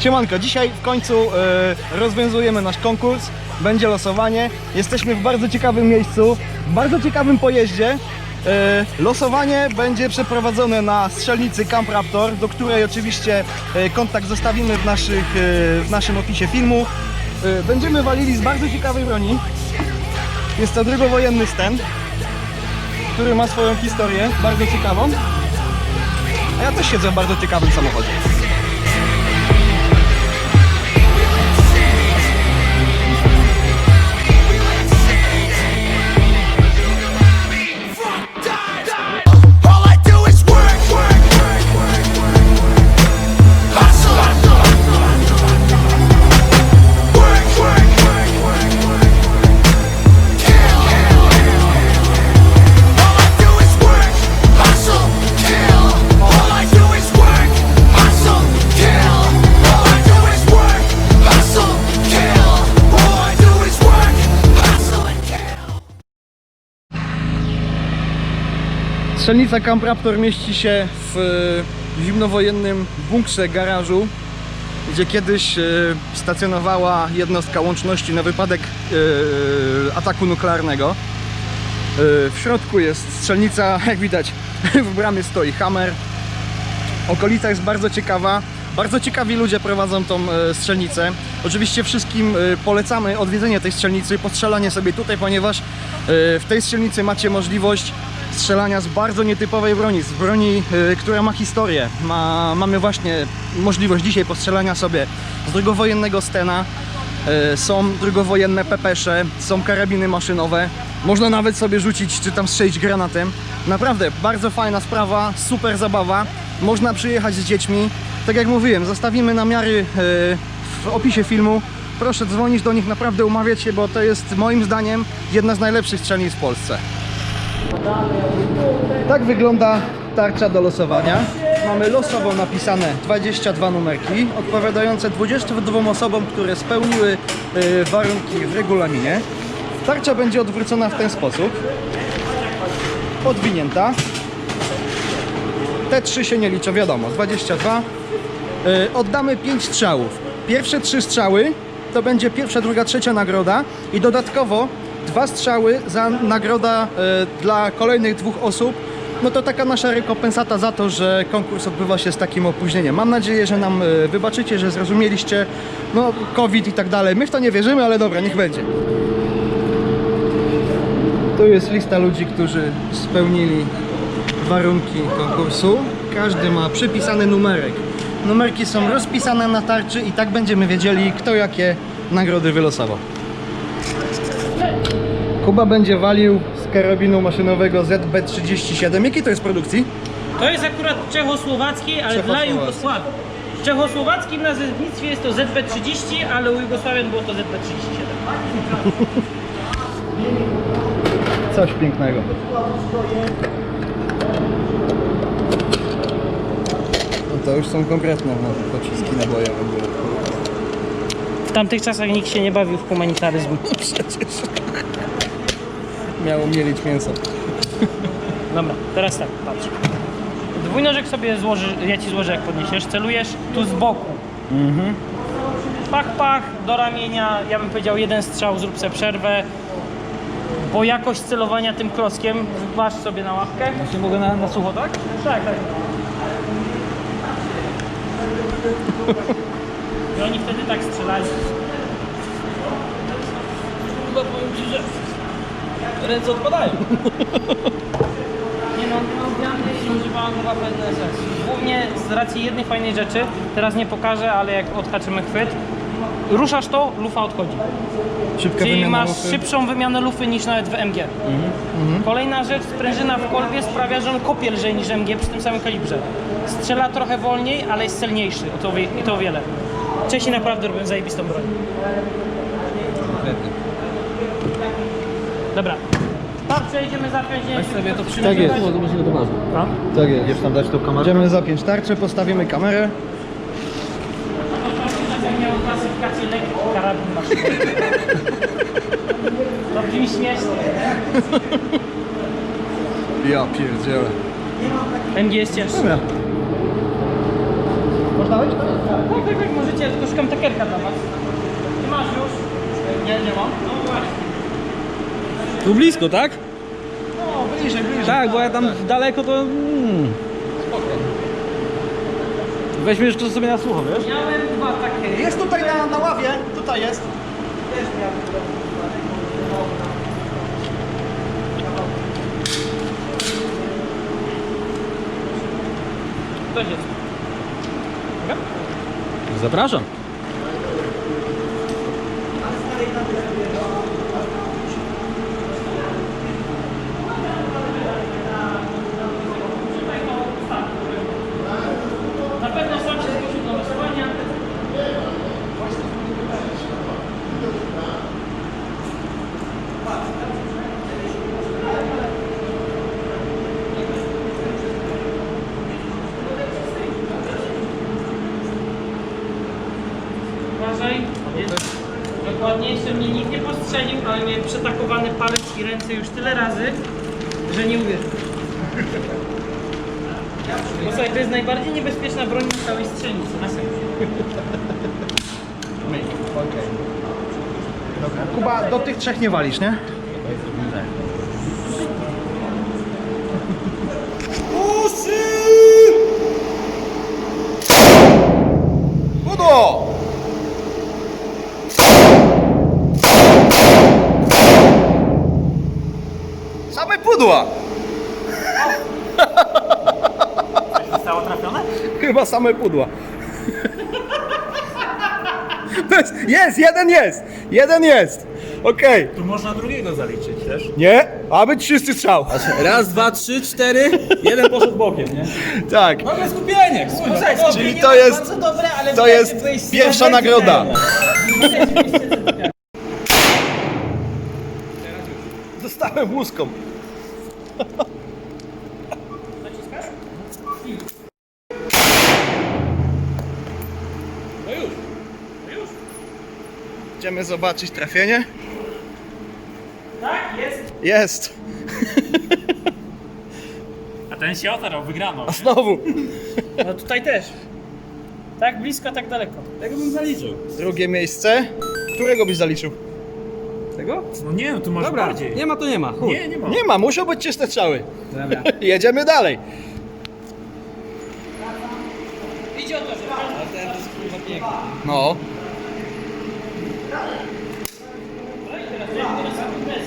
Siemanko, dzisiaj w końcu e, rozwiązujemy nasz konkurs. Będzie losowanie. Jesteśmy w bardzo ciekawym miejscu, w bardzo ciekawym pojeździe. E, losowanie będzie przeprowadzone na strzelnicy Camp Raptor, do której oczywiście e, kontakt zostawimy w, naszych, e, w naszym opisie filmu. E, będziemy walili z bardzo ciekawej broni. Jest to drugowojenny sten, który ma swoją historię, bardzo ciekawą. A ja też siedzę w bardzo ciekawym samochodzie. Strzelnica Camp Raptor mieści się w e, zimnowojennym bunkrze garażu, gdzie kiedyś e, stacjonowała jednostka łączności na wypadek e, ataku nuklearnego. W środku jest strzelnica, jak widać w bramie stoi Hammer. Okolica jest bardzo ciekawa. Bardzo ciekawi ludzie prowadzą tą strzelnicę. Oczywiście wszystkim polecamy odwiedzenie tej strzelnicy postrzelanie sobie tutaj, ponieważ w tej strzelnicy macie możliwość strzelania z bardzo nietypowej broni, z broni, e, która ma historię. Ma, mamy właśnie możliwość dzisiaj postrzelania sobie z drugowojennego stena. E, Są drugowojenne pepesze, są karabiny maszynowe. Można nawet sobie rzucić czy tam strzelić granatem. Naprawdę bardzo fajna sprawa, super zabawa. Można przyjechać z dziećmi. Tak jak mówiłem, zostawimy namiary e, w opisie filmu. Proszę dzwonić do nich, naprawdę umawiać się, bo to jest moim zdaniem jedna z najlepszych strzelnic w Polsce. Tak wygląda tarcza do losowania. Mamy losowo napisane 22 numerki, odpowiadające 22 osobom, które spełniły y, warunki w regulaminie. Tarcza będzie odwrócona w ten sposób. Podwinięta. Te trzy się nie liczą, wiadomo, 22. Y, Oddamy 5 strzałów. Pierwsze trzy strzały to będzie pierwsza, druga, trzecia nagroda i dodatkowo dwa strzały za nagroda y, dla kolejnych dwóch osób. No to taka nasza rekompensata za to, że konkurs odbywa się z takim opóźnieniem. Mam nadzieję, że nam y, wybaczycie, że zrozumieliście. No, COVID i tak dalej. My w to nie wierzymy, ale dobra, niech będzie. Tu jest lista ludzi, którzy spełnili warunki konkursu. Każdy ma przypisany numerek. Numerki są rozpisane na tarczy i tak będziemy wiedzieli, kto jakie nagrody wylosował. Kuba będzie walił z karabinu maszynowego ZB37. Jakiej to jest produkcji? To jest akurat czechosłowacki, ale dla Czechosłowacki. Jugosławii. W czechosłowackim nazewnictwie jest to ZB30, ale u Jugosławian było to ZB37. Coś pięknego. No to już są konkretne no, pociski nabojowe. były. W tamtych czasach nikt się nie bawił w humanitaryzm. Przecież miało mielić mięso. Dobra, teraz tak, patrz. Dwójnożek sobie złoży, ja ci złożę jak podniesiesz, celujesz tu z boku. Pach, pach, do ramienia, ja bym powiedział jeden strzał, zrób sobie przerwę. Bo jakość celowania tym klockiem, waż sobie na łapkę. Czy mogę na, na sucho, tak? Tak, tak. I oni wtedy tak strzelali. Chyba powiem ci, że ręce odpadają. Nie no, no ja nie używałem chyba PNSS. Głównie z racji jednej fajnej rzeczy, teraz nie pokażę, ale jak odhaczymy chwyt, ruszasz to, lufa odchodzi. Szybka Czyli wymiana masz lufy. szybszą wymianę lufy niż nawet w MG. Kolejna rzecz, sprężyna w kolbie sprawia, że on kopie lżej niż MG przy tym samym kalibrze. Strzela trochę wolniej, ale jest celniejszy o to, wie- i to o wiele. Czesi naprawdę robią zajebistą broń. Dobra, przejdziemy zapiąć, nie sobie to Tak jest. zobaczymy to ważne. Tak jest. Wiesz tam dać tą kamerę? Będziemy zapiąć tarczę, postawimy kamerę. Miał klasyfikację lekki karabin maszynowy. To brzmi śmiesznie. Ja pierdzielę. MG jest cięższy. Dobra. Można być? Tak, tak, tak, możecie, tylko szukam takerka dla was. Nie masz już? Nie, nie mam. No właśnie. Tu blisko, tak? Bliżej, bliżej. Tak, bo ja tam daleko to... Mm. Weźmiesz to sobie na słucho, wiesz? Miałem dwa takie. Jest tutaj na, na ławie, tutaj jest. Ktoś jest. Zapraszam. Na pewno sam się zgłosił do losowania. Uważaj. Jest dokładnie, jeszcze mnie nikt nie postrzelił, ale miałem przetakowany palec i ręce już tyle razy, że nie uwierzył. Posłuchaj, to jest najbardziej niebezpieczna broń na całej strzelnicy, na serio. Dobra. Kuba, do tych trzech nie walisz, nie? Udo! Same pudła! Zostało trafione? Chyba same pudła. Jest, jest, jeden jest! Jeden jest! Okej. Tu można drugiego zaliczyć też. Nie? A być czysty strzał. Raz, dwa, trzy, cztery. Jeden poszedł bokiem, nie? Tak. Dobre skupienie! Słuchaj, Czyli to jest, dobre, ale to jest pierwsza nagroda. Dostałem łuską. No już, no już. Idziemy zobaczyć trafienie. Tak, jest. Jest. A ten się otarł, wygrano. Znowu. No tutaj też. Tak blisko, tak daleko. Tego bym zaliczył. Drugie miejsce. Którego byś zaliczył? Tego? No nie, no tu masz Dobra, bardziej. nie ma to nie ma. Chuj. nie, nie ma. Nie ma, muszą być czyste strzały. Dobra. Jedziemy dalej. Idzie o to, że No.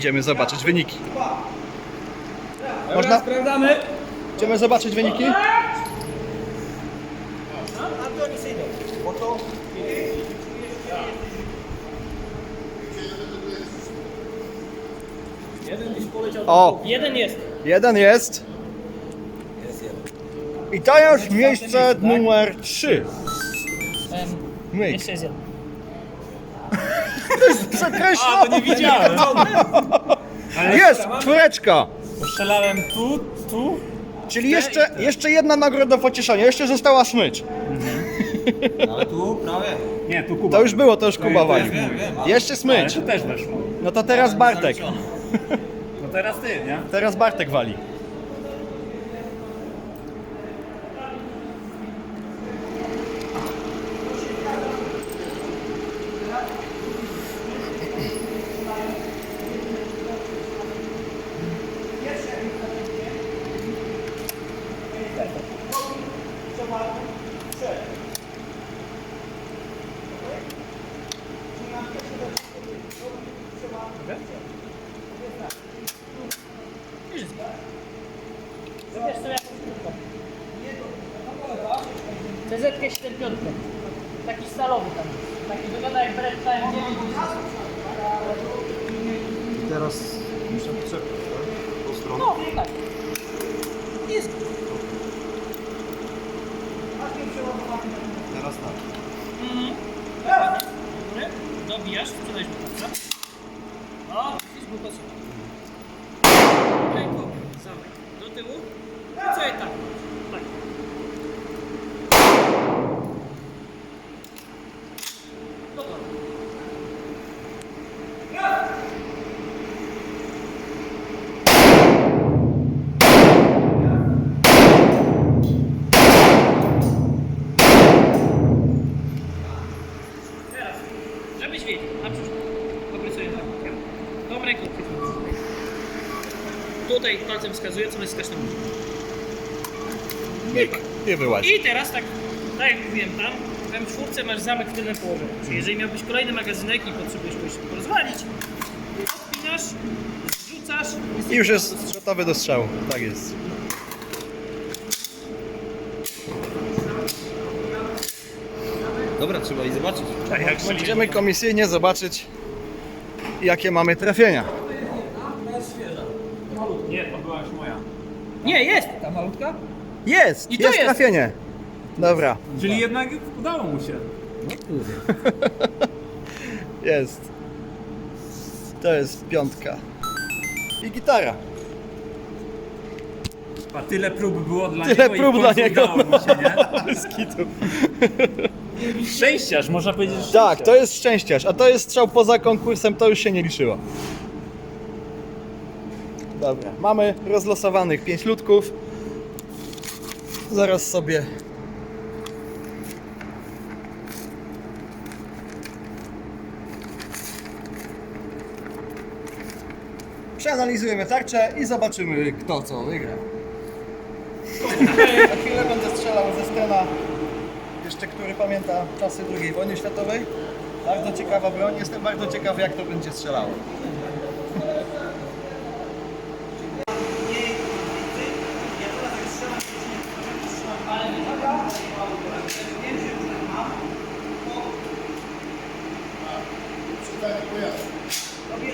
Idziemy zobaczyć wyniki. Można? Sprawdzamy. Idziemy zobaczyć wyniki? O, Jeden jest. jeden jest. I to już miejsce numer 3. Em, Myk. jeszcze jest jeden. To nie widziałem. Jest, czwóreczka. Strzelałem tu, tu. Czyli jeszcze, jeszcze jedna nagroda pocieszenia. Jeszcze została smycz. Nie, tu Kuba. To już było, to już Kuba walił. Jeszcze Ale smycz. tu też weszło. No to teraz Bartek. No teraz ty, nie? Teraz Bartek wali. TZ75. Taki stalowy tam. Taki wygląda jak Brett Time 9. Teraz muszę przepchnąć, tak? Tą stronę. No, tak. Jest. Teraz tak. Dobry. Dobijasz, sprzedajesz butelkę. O, jest butelka. Ręką, zamyk. Do tyłu. I co je tak? Tak. Gotowe. Teraz, żebyś wiedział, na przyszłość. Obrysuję tak. Tą ręką chwytnij. Wskazuję, co naciskasz na guzik. Nie wyłaź. I teraz tak, tak jak mówiłem tam, w M4 masz zamek w tylne położenie. Czyli jeżeli miałbyś kolejny magazynek i potrzebujesz kogoś rozwalić, odpinasz, zrzucasz I już jest gotowy do strzału. Tak jest. Dobra, trzeba i zobaczyć. Tak, jak Będziemy komisyjnie zobaczyć, jakie mamy trafienia. Nie, to była już moja. Nie, jest! Ta malutka? Jest! I to jest jest. trafienie. Dobra, Czyli jednak udało mu się. No kurde. jest. To jest piątka. I gitara. A tyle prób było dla Tyle niego prób i w dla końcu niego. udało mu się, nie? Kitu. Szczęściarz, można powiedzieć, że Tak, to jest szczęściarz, a to jest strzał poza konkursem, to już się nie liczyło. Dobra, mamy rozlosowanych 5 ludków. Zaraz sobie przeanalizujemy tarczę i zobaczymy kto co wygra. Za chwilę będę strzelał ze Stena, jeszcze który pamięta czasy II wojny światowej. Bardzo ciekawa broń, jestem bardzo ciekawy jak to będzie strzelało. 不能点点去，不能拿。好，啊，出来不要，不要。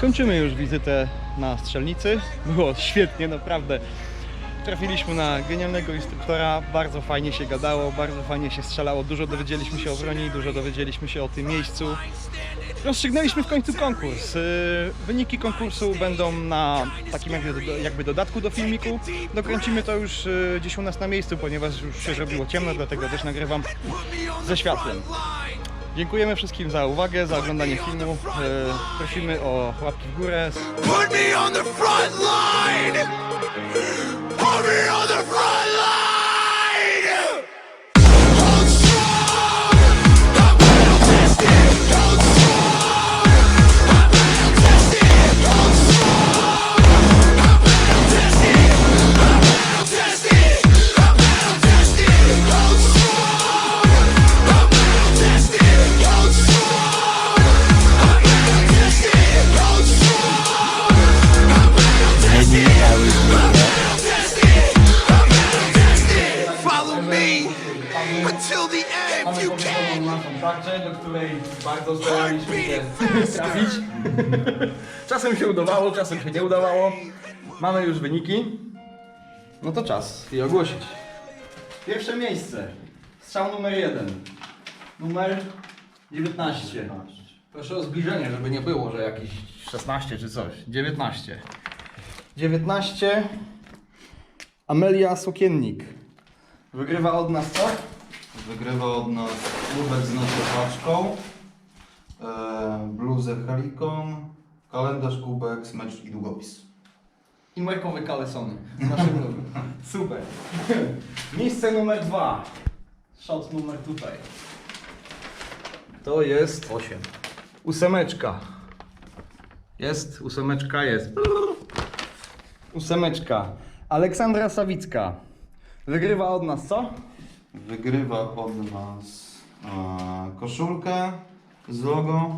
Kończymy już wizytę na strzelnicy. Było świetnie, naprawdę. Trafiliśmy na genialnego instruktora, bardzo fajnie się gadało, bardzo fajnie się strzelało, dużo dowiedzieliśmy się o broni, dużo dowiedzieliśmy się o tym miejscu. Rozstrzygnęliśmy w końcu konkurs. Yy, Wyniki konkursu będą na takim jakby, dodatku do filmiku. Dokręcimy to już yy, gdzieś u nas na miejscu, ponieważ już się zrobiło ciemno, dlatego też nagrywam ze światłem. Dziękujemy wszystkim za uwagę, za oglądanie filmu. Yy, Prosimy o łapki w górę. Put me on the front line! Put me on the front line! Trafić. czasem się udawało, czasem się nie udawało. Mamy już wyniki. No to czas je ogłosić. Pierwsze miejsce. Strzał numer jeden. Numer 19. Proszę o zbliżenie, żeby nie było, że jakieś 16 czy coś. 19. 19. Amelia Sokiennik. Wygrywa od nas co? Wygrywa od nas kubek z notopaczką, e, bluzę Helikon, kalendarz, kubek, smecz i długopis. i majkowe kalesony naszym. Super. Miejsce numer dwa. Shot numer tutaj. To jest 8. Ósemeczka. Jest, ósemeczka jest. Ósemeczka. Aleksandra Sawicka. Wygrywa od nas co? Wygrywa od nas e, koszulkę z logo,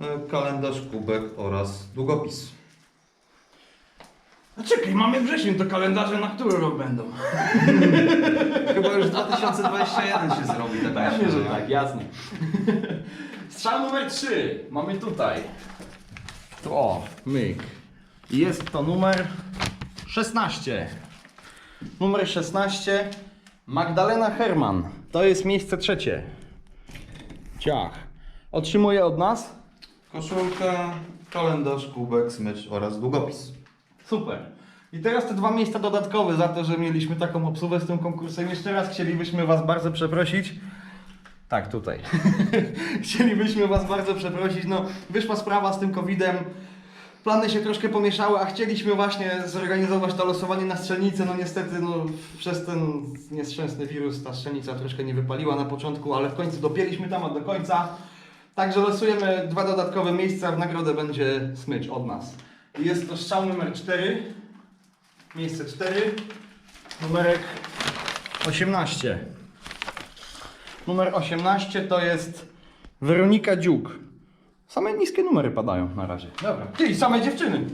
e, kalendarz, kubek oraz długopis. A czekaj, mamy wrzesień, to kalendarze na który rok będą? Chyba już 2021 się zrobi tak Pewnie, że tak, jasne. Strzał numer 3 mamy tutaj. Tu o, myk. Jest to numer 16. Numer 16 Magdalena Herman. To jest miejsce trzecie. Ciach. Otrzymuje od nas? Koszulkę, kalendarz, kubek, smycz oraz długopis. Super. I teraz te dwa miejsca dodatkowe za to, że mieliśmy taką obsługę z tym konkursem. Jeszcze raz chcielibyśmy Was bardzo przeprosić. Tak, tutaj. chcielibyśmy Was bardzo przeprosić. No, wyszła sprawa z tym COVID-em. Plany się troszkę pomieszały, a chcieliśmy właśnie zorganizować to losowanie na strzelnicę. No niestety, no, przez ten nieszczęsny wirus ta strzelnica troszkę nie wypaliła na początku, ale w końcu dopięliśmy temat do końca. Także losujemy dwa dodatkowe miejsca, w nagrodę będzie smycz od nas. Jest to strzał numer 4, miejsce 4, numerek 18. Numer 18 to jest Weronika Dziuk. Same niskie numery padają na razie. Dobra. Ty, same dziewczyny.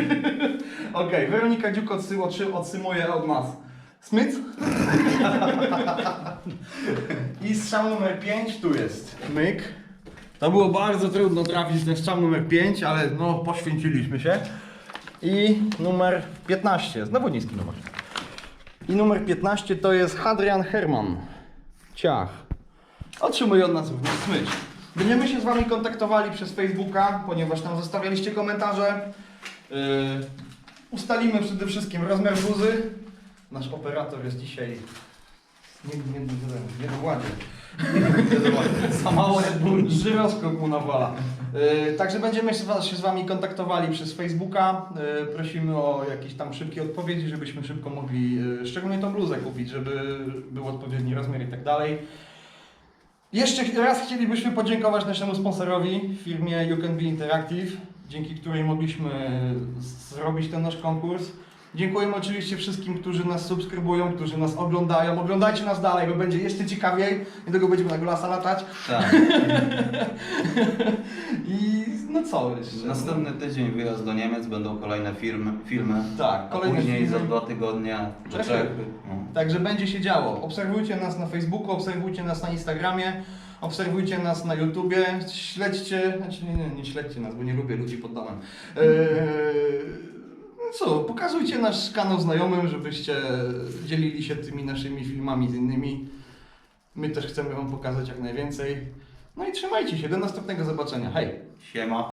Okej, Weronika Dziuk odsy, odsy, odsymuje od nas smyc. I strzał numer 5 tu jest. Myk. To było bardzo trudno trafić ten strzał numer 5, ale no poświęciliśmy się. I numer 15, znowu niski numer. I numer 15 to jest Hadrian Herman. Ciach. Otrzymuje od nas również smycz. Będziemy się z Wami kontaktowali przez Facebooka, ponieważ tam zostawialiście komentarze. Yy, ustalimy przede wszystkim rozmiar bluzy. Nasz operator jest dzisiaj nie, nie, nie, nie, nie w ładzie. Za mało Red Bull, żyroskop mu nawala. Także będziemy się z, Wami kontaktowali przez Facebooka. Yy, prosimy o jakieś tam szybkie odpowiedzi, żebyśmy szybko mogli, yy, szczególnie tą bluzę kupić, żeby był odpowiedni rozmiar i tak dalej. Jeszcze raz chcielibyśmy podziękować naszemu sponsorowi, firmie You Can Be Interactive, dzięki której mogliśmy zrobić ten nasz konkurs. Dziękujemy oczywiście wszystkim, którzy nas subskrybują, którzy nas oglądają. Oglądajcie nas dalej, bo będzie jeszcze ciekawiej. Niedługo będziemy na golasa latać. Tak. I no co jeszcze? Następny tydzień wyjazd do Niemiec, będą kolejne firmy, filmy. Tak, kolejne później filmy. za dwa tygodnie do Czechy. Czechy. No. Także będzie się działo. Obserwujcie nas na Facebooku, obserwujcie nas na Instagramie, obserwujcie nas na YouTubie, śledźcie, znaczy nie, nie, nie śledźcie nas, bo nie lubię ludzi pod domem. Eee, no co, pokazujcie nasz kanał znajomym, żebyście dzielili się tymi naszymi filmami z innymi. My też chcemy Wam pokazać jak najwięcej. No i trzymajcie się, do następnego zobaczenia. Hej! Siema.